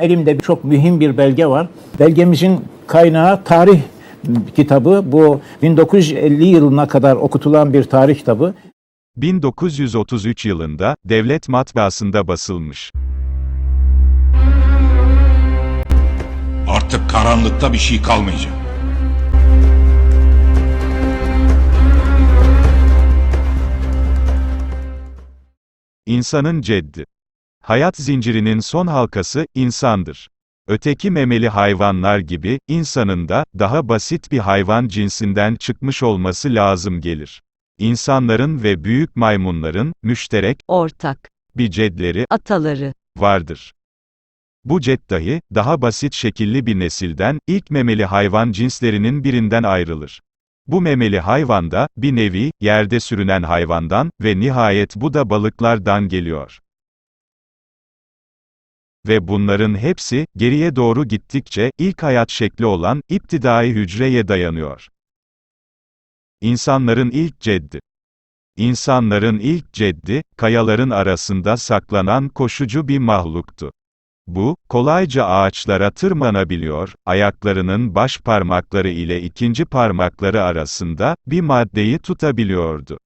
Elimde çok mühim bir belge var. Belgemizin kaynağı tarih kitabı. Bu 1950 yılına kadar okutulan bir tarih kitabı. 1933 yılında, devlet matbaasında basılmış. Artık karanlıkta bir şey kalmayacak. İnsanın ceddi. Hayat zincirinin son halkası, insandır. Öteki memeli hayvanlar gibi, insanın da, daha basit bir hayvan cinsinden çıkmış olması lazım gelir. İnsanların ve büyük maymunların, müşterek, ortak, bir cedleri, ataları, vardır. Bu cet dahi, daha basit şekilli bir nesilden, ilk memeli hayvan cinslerinin birinden ayrılır. Bu memeli hayvan da, bir nevi, yerde sürünen hayvandan ve nihayet bu da balıklardan geliyor. Ve bunların hepsi, geriye doğru gittikçe, ilk hayat şekli olan, iptidai hücreye dayanıyor. İnsanların ilk ceddi. İnsanların ilk ceddi, kayaların arasında saklanan koşucu bir mahluktu. Bu, kolayca ağaçlara tırmanabiliyor, ayaklarının baş parmakları ile ikinci parmakları arasında, bir maddeyi tutabiliyordu.